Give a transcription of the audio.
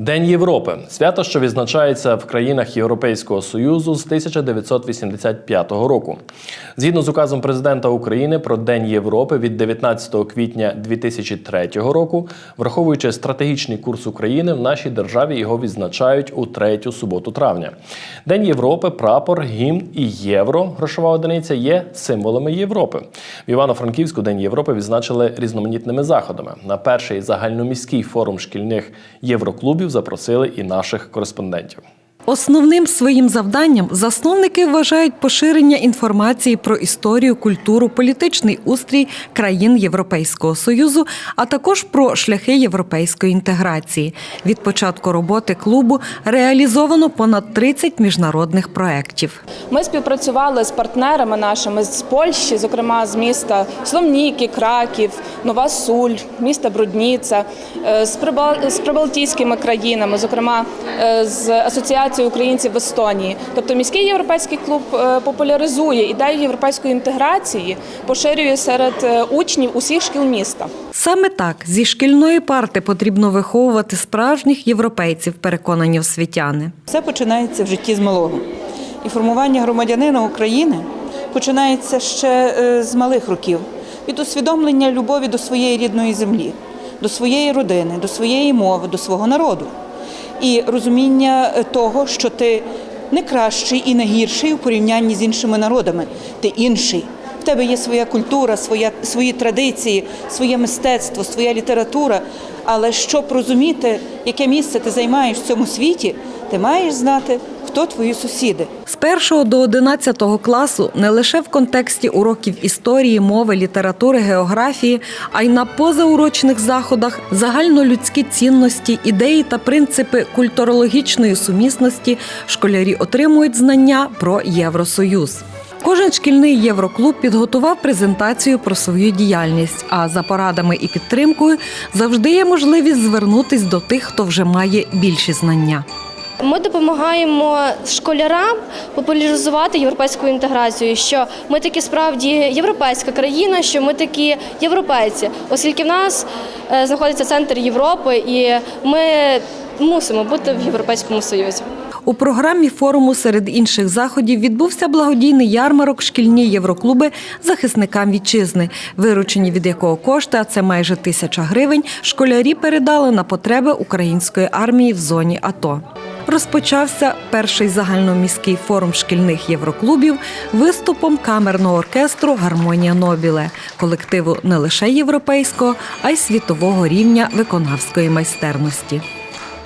День Європи свято, що відзначається в країнах Європейського Союзу з 1985 року. Згідно з указом президента України про День Європи від 19 квітня 2003 року, враховуючи стратегічний курс України, в нашій державі його відзначають у третю суботу травня. День Європи, прапор, гімн і євро, грошова одиниця, є символами Європи. В Івано-Франківську День Європи відзначили різноманітними заходами. На перший загальноміський форум шкільних євроклубів запросили і наших кореспондентів. Основним своїм завданням засновники вважають поширення інформації про історію, культуру, політичний устрій країн Європейського союзу, а також про шляхи європейської інтеграції. Від початку роботи клубу реалізовано понад 30 міжнародних проєктів. Ми співпрацювали з партнерами нашими з Польщі, зокрема з міста Сломніки, Краків, Нова Суль, міста Брудніця, е, з Прибал- прибалтійськими країнами, зокрема е, з Асоціацією українців в Естонії. Тобто міський європейський клуб е, популяризує ідею європейської інтеграції, поширює серед е, учнів усіх шкіл міста. Саме так зі шкільної парти потрібно виховувати справжніх європейців, переконані освітяни. Все починається в житті з малого. І формування громадянина України починається ще е, з малих років від усвідомлення любові до своєї рідної землі, до своєї родини, до своєї мови, до свого народу. І розуміння е, того, що ти не кращий і не гірший у порівнянні з іншими народами. Ти інший. В тебе є своя культура, своя, свої традиції, своє мистецтво, своя література. Але щоб розуміти, яке місце ти займаєш в цьому світі, ти маєш знати, хто твої сусіди. З 1 до 11 класу не лише в контексті уроків історії, мови, літератури, географії, а й на позаурочних заходах загальнолюдські цінності, ідеї та принципи культурологічної сумісності школярі отримують знання про Євросоюз. Кожен шкільний євроклуб підготував презентацію про свою діяльність. А за порадами і підтримкою завжди є можливість звернутись до тих, хто вже має більші знання. Ми допомагаємо школярам популяризувати європейську інтеграцію, що ми таки справді європейська країна, що ми такі європейці, оскільки в нас е, знаходиться центр Європи, і ми мусимо бути в Європейському Союзі. У програмі форуму серед інших заходів відбувся благодійний ярмарок шкільні євроклуби захисникам вітчизни, виручені від якого кошти, а це майже тисяча гривень, школярі передали на потреби української армії в зоні АТО. Розпочався перший загальноміський форум шкільних євроклубів виступом камерного оркестру Гармонія Нобіле, колективу не лише європейського, а й світового рівня виконавської майстерності.